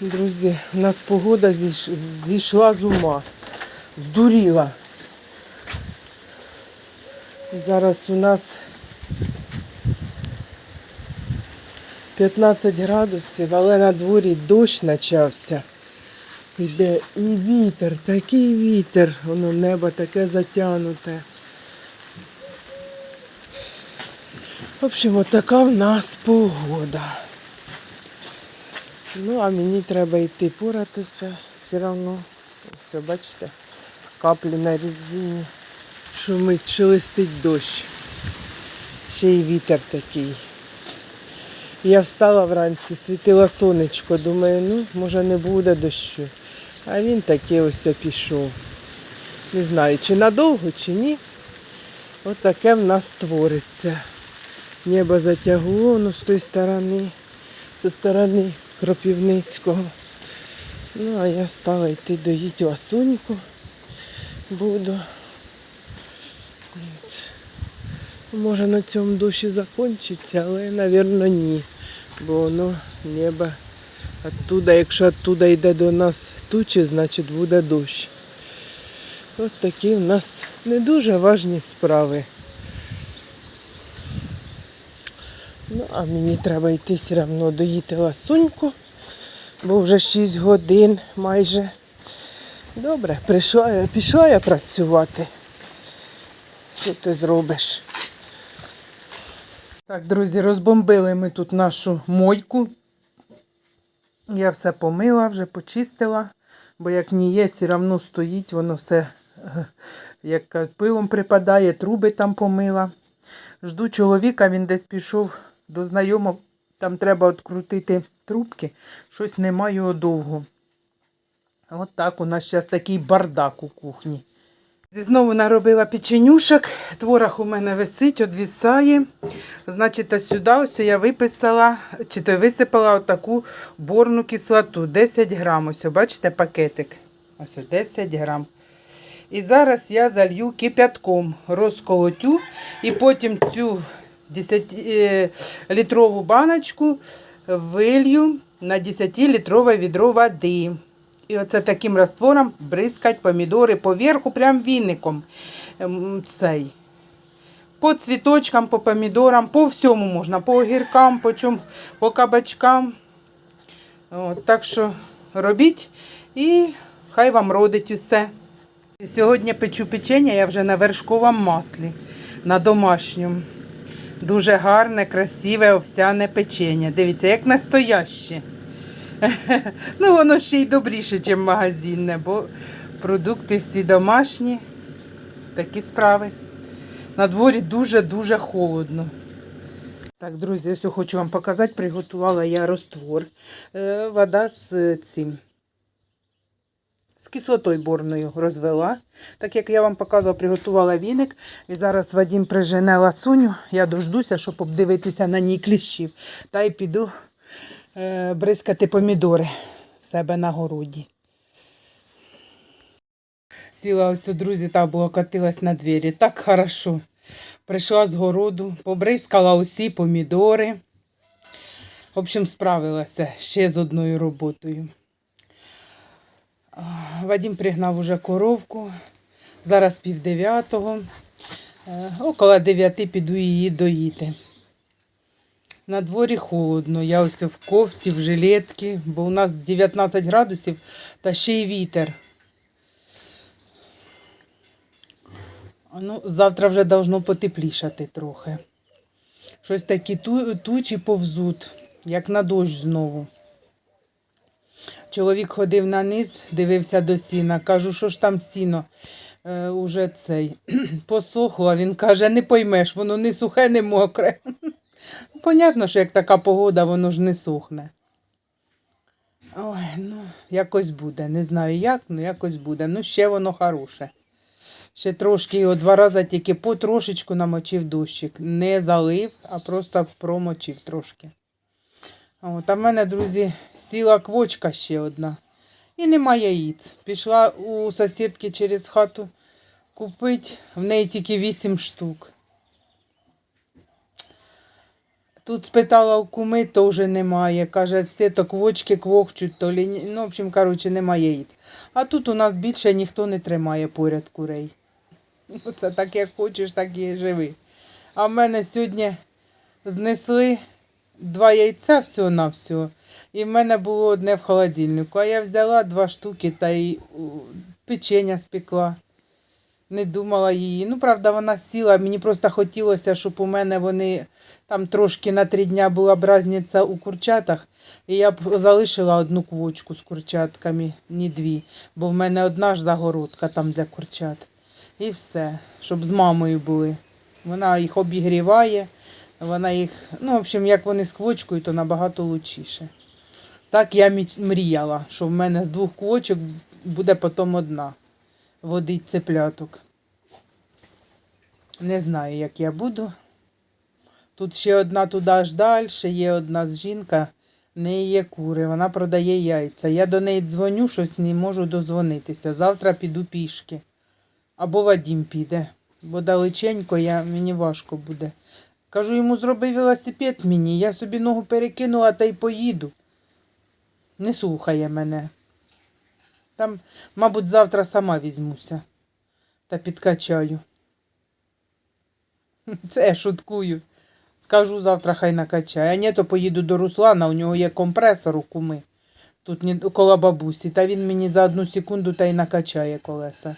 Друзі, у нас погода зійш- зійшла з ума, здуріла. Зараз у нас 15 градусів, але на дворі дощ почався. Іде і вітер, такий вітер, воно небо таке затягнуте. В общем, от така в нас погода. Ну, а мені треба йти поратися все одно. Все, бачите, каплі на резині. Шумить, шелестить дощ. Ще й вітер такий. Я встала вранці, світило сонечко. Думаю, ну, може не буде дощу. А він таки ось пішов. Не знаю, чи надовго, чи ні. От таке в нас твориться. Небо затягло, ну з тої сторони, зі сторони Кропівницького. Ну, а я стала йти доїти ласуньку. Буду. От. Може на цьому дощі закінчиться, але, мабуть, ні. Бо воно небо оттуда, якщо оттуда йде до нас тучі, значить буде дощ. От такі в нас не дуже важні справи. А мені треба йти все одно доїти ласуньку, бо вже 6 годин майже. Добре, прийшла пішла я працювати. Що ти зробиш? Так, друзі, розбомбили ми тут нашу мойку. Я все помила, вже почистила, бо як не є, все одно стоїть, воно все е, як пилом припадає, труби там помила. Жду чоловіка, він десь пішов до знайомого, там треба відкрутити трубки, щось немає його довго. От так у нас зараз такий бардак у кухні. Знову наробила печенюшок, творог у мене висить, одвісає. Значить, сюди ось я виписала, чи то висипала отаку борну кислоту, 10 грам. Ось, бачите, пакетик. Ось 10 грам. І зараз я залью кипятком, розколотю, і потім цю 10-літрову баночку вилью на 10-літрове відро води. І оце таким раствором бризкать помідори поверху, прям віником. Цей. По цвіточкам, по помідорам, по всьому можна, по огіркам, по, чому, по кабачкам. От, так що робіть і хай вам родить усе. Сьогодні печу печення я вже на вершковому маслі, на домашньому. Дуже гарне, красиве овсяне печення. Дивіться, як настояще. Ну, воно ще й добріше, ніж магазинне, бо продукти всі домашні. Такі справи. На дворі дуже-дуже холодно. Так, друзі, ось хочу вам показати, приготувала я роствор. Е, Вода з цим. З кислотою борною розвела. Так як я вам показувала, приготувала віник. І зараз Вадим прижене ласуню. Я дождуся, щоб обдивитися на ній кліщів. Та й піду е, бризкати помідори в себе на городі. Сіла ось, друзі, та була катилась на двері. Так хорошо. Прийшла з городу, побризкала усі помідори. В общем, справилася ще з одною роботою. А, Вадим пригнав уже коровку. Зараз пів дев'ятого. Е, Около дев'яти піду її доїти. На дворі холодно. Я ось в кофті, в жилетці, бо у нас 19 градусів та ще й вітер. Ну, завтра вже должно потеплішати трохи. Щось такі ту, тучі повзуть, як на дощ знову. Чоловік ходив на низ, дивився до сіна. Кажу, що ж там сіно е, уже цей посохло. Він каже, не поймеш, воно не сухе, не мокре. Понятно, що як така погода, воно ж не сухне. Ой, ну, якось буде. Не знаю як, ну якось буде. Ну, ще воно хороше. Ще трошки його два рази тільки потрошечку намочив дощик. Не залив, а просто промочив трошки. От, а в мене, друзі, сіла квочка ще одна. І нема яїць. Пішла у сусідки через хату купити, в неї тільки 8 штук. Тут спитала у куми, теж немає. Каже, всі то квочки квохчуть, то лі... ну, в общем, коротше, немає яєць. А тут у нас більше ніхто не тримає поряд курей. Ну, так як хочеш, так і живи. А в мене сьогодні знесли два яйця всього на всього. І в мене було одне в холодильнику. А я взяла два штуки та й печення спекла. Не думала її. Ну, правда, вона сіла. Мені просто хотілося, щоб у мене вони там трошки на три дня була б разниця у курчатах. І я б залишила одну квочку з курчатками, не дві. Бо в мене одна ж загородка там для курчат. І все, щоб з мамою були. Вона їх обігріває, вона їх, ну, в общем, як вони з квочкою, то набагато лучіше. Так я мріяла, що в мене з двох квочок буде потім одна водить цепляток. Не знаю, як я буду. Тут ще одна туди аж далі, є одна з жінка, в неї є кури, вона продає яйця. Я до неї дзвоню, щось не можу дозвонитися. Завтра піду пішки. Або Вадім піде, бо далеченько я, мені важко буде. Кажу йому, зроби велосипед мені, я собі ногу перекинула та й поїду. Не слухає мене. Там, мабуть, завтра сама візьмуся та підкачаю. Це я шуткую. Скажу завтра, хай накачає. А ні, то поїду до Руслана, у нього є компресор у куми. Тут коло бабусі, та він мені за одну секунду та й накачає колеса.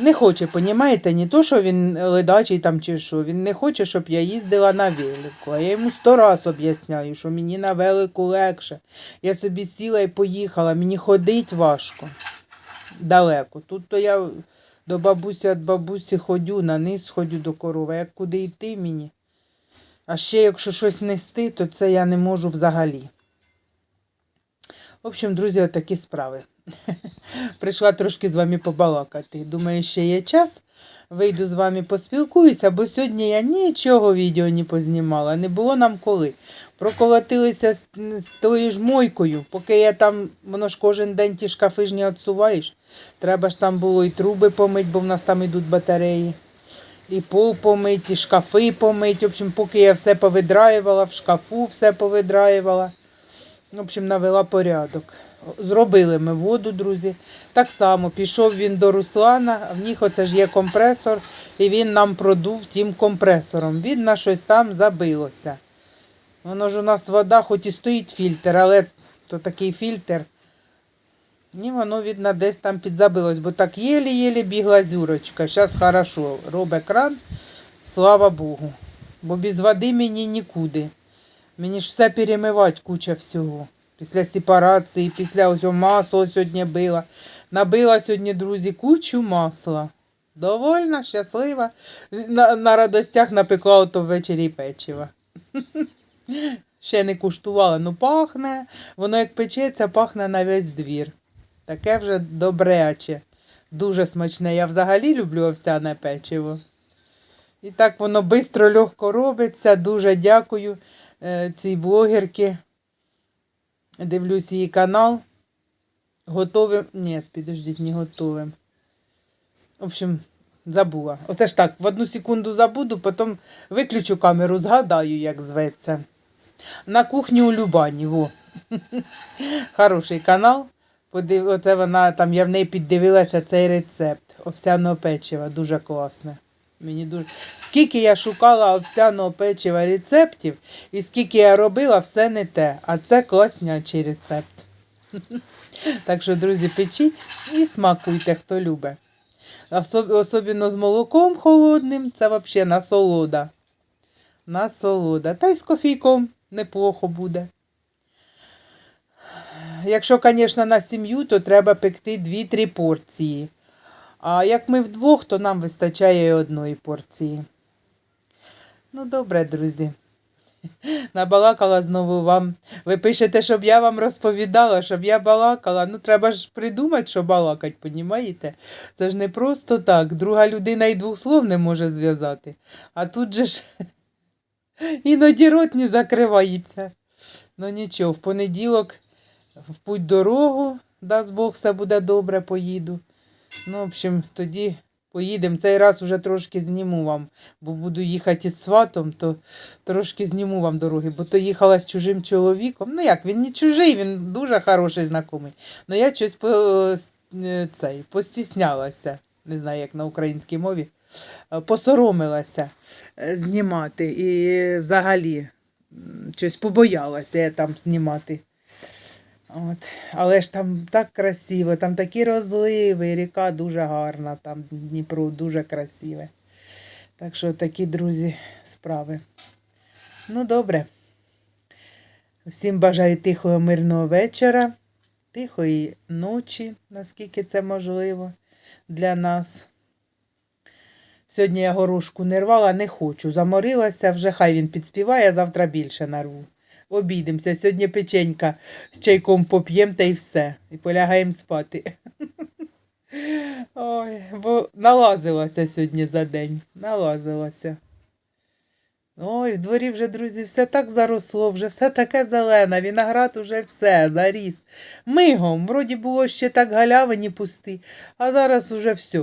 Не хоче, понімаєте, не то, що він ледачий там чи що. Він не хоче, щоб я їздила на велику. А я йому сто раз об'ясняю, що мені на велику легше. Я собі сіла і поїхала, мені ходить важко. Далеко. Тут то я до бабусі від бабусі ходю, на низ ходю до корови. Як куди йти мені? А ще якщо щось нести, то це я не можу взагалі. В общем, друзі, отакі справи. Прийшла трошки з вами побалакати. Думаю, ще є час. Вийду з вами поспілкуюся, бо сьогодні я нічого відео не познімала. Не було нам коли. Проколотилися з, з тою ж мойкою, поки я там, воно ж кожен день ті шкафи ж не відсуваєш. Треба ж там було і труби помить, бо в нас там йдуть батареї. І пол помить, і шкафи помить. В общем, поки я все повидраювала, в шкафу все повидраювала. В общем, навела порядок. Зробили ми воду, друзі. Так само пішов він до Руслана, в них оце ж є компресор, і він нам продув тим компресором. Видно, щось там забилося. Воно ж у нас вода, хоч і стоїть фільтр, але то такий фільтр. І воно, видно, десь там підзабилось, бо так єлі-єлі бігла зюрочка. Зараз хорошо, робить кран, слава Богу. Бо без води мені нікуди. Мені ж все перемивати куча всього. Після сепарації, після ось масла сьогодні била. Набила сьогодні, друзі, кучу масла. Довольна, щаслива. На, на радостях напекла ото ввечері печива. Ще не куштувала, ну пахне. Воно як печеться, пахне на весь двір. Таке вже добряче. Дуже смачне. Я взагалі люблю овсяне печиво. І так воно швидко, легко робиться. Дуже дякую цій блогерці. Дивлюсь її канал. Готовим. Ні, підождіть, не готовим. В общем, забула. Оце ж так, в одну секунду забуду, потім виключу камеру, згадаю, як зветься. На кухні у Любані. Во. Хороший канал. Подив... Оце вона там, я в неї піддивилася цей рецепт овсяного печива. Дуже класне. Мені дуже... Скільки я шукала овсяного печива рецептів, і скільки я робила, все не те. А це класнячий рецепт. Так що, друзі, печіть і смакуйте, хто любить. Особливо з молоком холодним, це взагалі насолода. Насолода. Та й з кофійком неплохо буде. Якщо, звісно, на сім'ю, то треба пекти 2-3 порції. А як ми вдвох, то нам вистачає одної порції. Ну, добре, друзі. Набалакала знову вам. Ви пишете, щоб я вам розповідала, щоб я балакала. Ну, треба ж придумати, що балакать, понімаєте? Це ж не просто так. Друга людина і двох слов не може зв'язати. А тут же ж іноді рот не закривається. Ну нічого, в понеділок в путь дорогу, дасть Бог, все буде добре, поїду. Ну, в общем, тоді Поїдемо. Цей раз уже трошки зніму вам, бо буду їхати із сватом, то трошки зніму вам дороги, бо то їхала з чужим чоловіком. Ну як, він не чужий, він дуже хороший знайомий. Ну я щось по, е, цей, постіснялася, не знаю, як на українській мові, е, посоромилася е, знімати. І взагалі щось побоялася я там знімати. От. Але ж там так красиво, там такі розливи, ріка дуже гарна, там Дніпро дуже красиве. Так що такі, друзі, справи. Ну, добре. Всім бажаю тихого, мирного вечора, тихої ночі, наскільки це можливо для нас. Сьогодні я горошку не рвала, не хочу. Заморилася, вже хай він підспіває, завтра більше нарву. Обійдемося. Сьогодні печенька з чайком поп'ємо та й все. І полягаємо спати. Ой, бо налазилася сьогодні за день. Налазилася. Ой, в дворі вже, друзі, все так заросло, вже все таке зелене, виноград уже все, заріс. Мигом, вроді було ще так галявині пусті, а зараз уже все.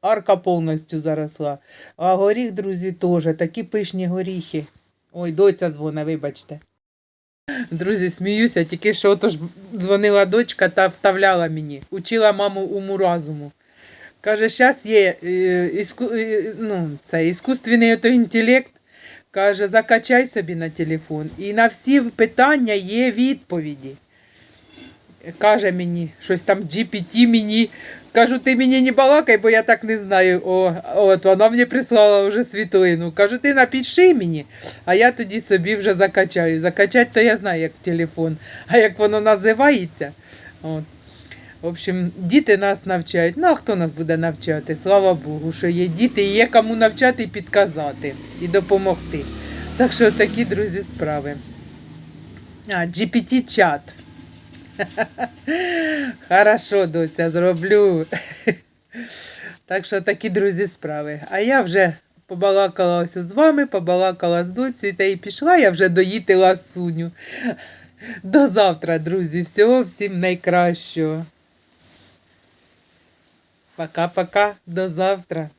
Арка повністю заросла. А горіх, друзі, теж, такі пишні горіхи. Ой, доця дзвоне, вибачте. Друзі, сміюся, тільки що отож дзвонила дочка та вставляла мені, учила маму уму разуму. Каже, зараз є е, іску, е, ну, це, іскусственний інтелект. Каже, закачай собі на телефон. І на всі питання є відповіді. Каже мені, щось там GPT мені. Кажу, ти мені не балакай, бо я так не знаю. О, от вона мені прислала вже світлину. Кажу, ти напиши мені, а я тоді собі вже закачаю. Закачати то я знаю, як в телефон. А як воно називається. От. В общем, діти нас навчають. Ну, а хто нас буде навчати? Слава Богу, що є діти, і є кому навчати і підказати, і допомогти. Так що такі, друзі, справи. А, GPT-чат. Хорошо, доця, зроблю. Так що такі, друзі, справи. А я вже побалакала ось з вами, побалакала з доцею та й пішла, я вже доїти ласуню. До завтра, друзі. Всього всім найкращого. Пока-пока, до завтра.